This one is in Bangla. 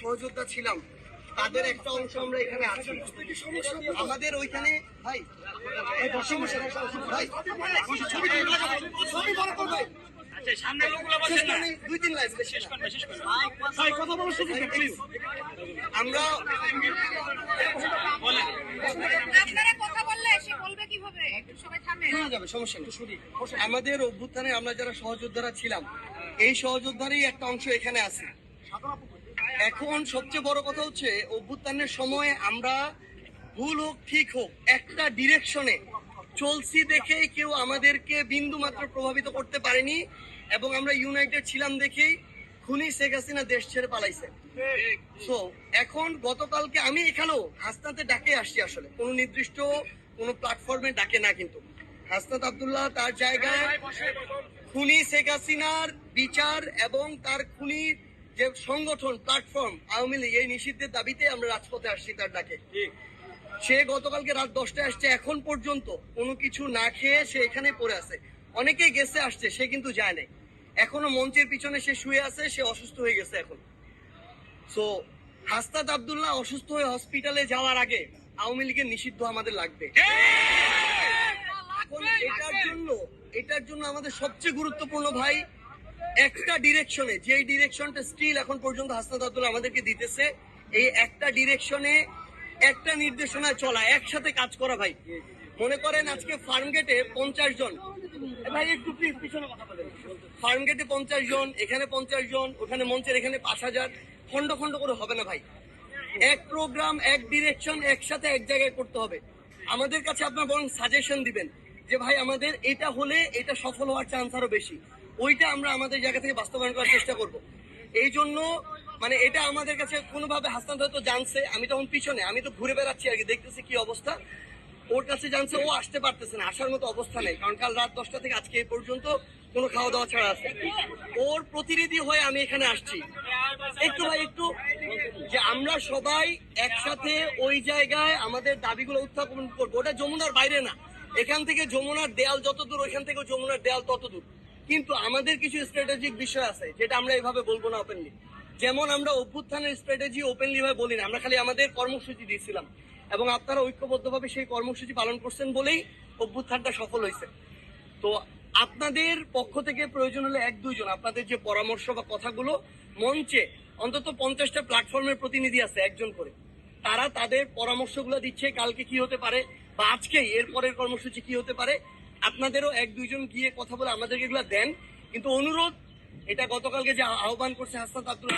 সহযোদ্ধা ছিলাম। তাদের একটা অংশ আমরা এখানে আছি। আমাদের ওইখানে ভাই এই সমস্যা ভাই ছবি বড় করবে। আচ্ছা সামনে লোকগুলো শেষ না? দুই তিন লাইন বেশি না। শেষ করুন। ভাই কথা বলার সুযোগ দিন, আমরা বলেন। আপনারা কথা বললে সে বলবে কীভাবে? সবাই থামে। শোনা যাবে সমস্যা নেই। আমাদের অভ্যুত্থানে আমরা যারা সহযোদ্ধারা ছিলাম এই সহযোদ্ধারই একটা অংশ এখানে আছে। এখন সবচেয়ে বড় কথা হচ্ছে, অভ্যুত্থানের সময় আমরা ভুল হোক, ঠিক হোক, একটা ডিরেকশনে চলছি দেখেই কেউ আমাদেরকে বিন্দু মাত্র প্রভাবিত করতে পারেনি এবং আমরা ইউনাইটেড ছিলাম দেখেই খুনি শেখ হাসিনা দেশ ছেড়ে পালাইছে। সো এখন গতকালকে আমি এখানেও হাসনাতে ডাকে আসছি আসলে। কোনো নির্দিষ্ট কোনো প্ল্যাটফর্মে ডাকে না কিন্তু। হাসনাত আব্দুল্লাহ তার জায়গায় খুনি শেখ হাসিনার বিচার এবং তার খুনি যে সংগঠন প্ল্যাটফর্ম আওয়ামী লীগ এই নিষিদ্ধের দাবিতে আমরা রাজপথে আসছি তার ডাকে। সে গতকালকে রাত দশটায় আসছে এখন পর্যন্ত কোনো কিছু না খেয়ে সে এখানে পড়ে আছে। অনেকেই গেছে আসছে সে কিন্তু যায় নাই। এখনও মঞ্চের পিছনে সে শুয়ে আছে সে অসুস্থ হয়ে গেছে এখন। সো হাস্তাদ আব্দুল্লাহ অসুস্থ হয়ে হসপিটালে যাওয়ার আগে আওয়ামী লীগের নিষিদ্ধ আমাদের লাগবে। এটার জন্য এটার জন্য আমাদের সবচেয়ে গুরুত্বপূর্ণ ভাই একটা ডিরেকশনে যে ডিরেকশনটা স্টিল এখন পর্যন্ত হাসনাত আব্দুল্লাহ আমাদেরকে দিতেছে এই একটা ডিরেকশনে একটা নির্দেশনায় চলা একসাথে কাজ করা ভাই। মনে করেন আজকে ফার্ম গেটে পঞ্চাশ জন। ভাই একটু প্লিজ পিছনে কথা বলেন। ফার্ম গেটে পঞ্চাশ জন এখানে পঞ্চাশ জন ওখানে মঞ্চের এখানে পাঁচ হাজার। খন্ড খন্ড করে হবে না ভাই। এক প্রোগ্রাম এক ডিরেকশন একসাথে এক জায়গায় করতে হবে। আমাদের কাছে আপনার বরং সাজেশন দিবেন যে ভাই আমাদের এটা হলে এটা সফল হওয়ার চান্স আরও বেশি। ওইটা আমরা আমাদের জায়গা থেকে বাস্তবায়ন করার চেষ্টা করব। এই জন্য মানে এটা আমাদের কাছে কোনোভাবে হাসান হয়তো জানছে, আমি তখন পিছনে, আমি তো ঘুরে বেড়াচ্ছি আর কি, দেখতেছি কি অবস্থা। ওর কাছে জানছে, ও আসতে পারতেছে না, আসার মতো অবস্থা নেই, কারণ কাল রাত দশটা থেকে আজকে এই পর্যন্ত কোনো খাওয়া দাওয়া ছাড়া আছে। ওর প্রতিনিধি হয়ে আমি এখানে আসছি। একটু ভাই, একটু, যে আমরা সবাই একসাথে ওই জায়গায় আমাদের দাবিগুলো উত্থাপন করব। ওটা যমুনার বাইরে না, এখান থেকে যমুনার দেয়াল যত দূর ওইখান থেকে যমুনার দেয়াল তত দূর কিন্তু আমাদের কিছু স্ট্র্যাটেজিক বিষয় আছে, যেটা আমরা এভাবে বলব না ওপেনলি যেমন আমরা অভ্যুত্থানের স্ট্র্যাটেজি ওপেনলি ভাবে বলি না, আমরা খালি আমাদের কর্মসূচি দিয়েছিলাম। এবং আপনারা ঐক্যবদ্ধভাবে সেই কর্মসূচি পালন করছেন বলেই অভ্যুত্থানটা সফল হয়েছে। তো আপনাদের পক্ষ থেকে প্রয়োজন হলে এক দুইজন, আপনাদের যে পরামর্শ বা কথাগুলো মঞ্চে অন্তত পঞ্চাশটা প্ল্যাটফর্মের প্রতিনিধি আছে একজন করে। তারা তাদের পরামর্শগুলো দিচ্ছে কালকে কি হতে পারে বা আজকেই, এরপরের কর্মসূচি কি হতে পারে। আপনাদেরও এক, দুইজন গিয়ে কথা বলে আমাদেরকে এগুলা দেন। কিন্তু অনুরোধ, এটা গতকালকে যে আহ্বান করছে হাসনাত আব্দুল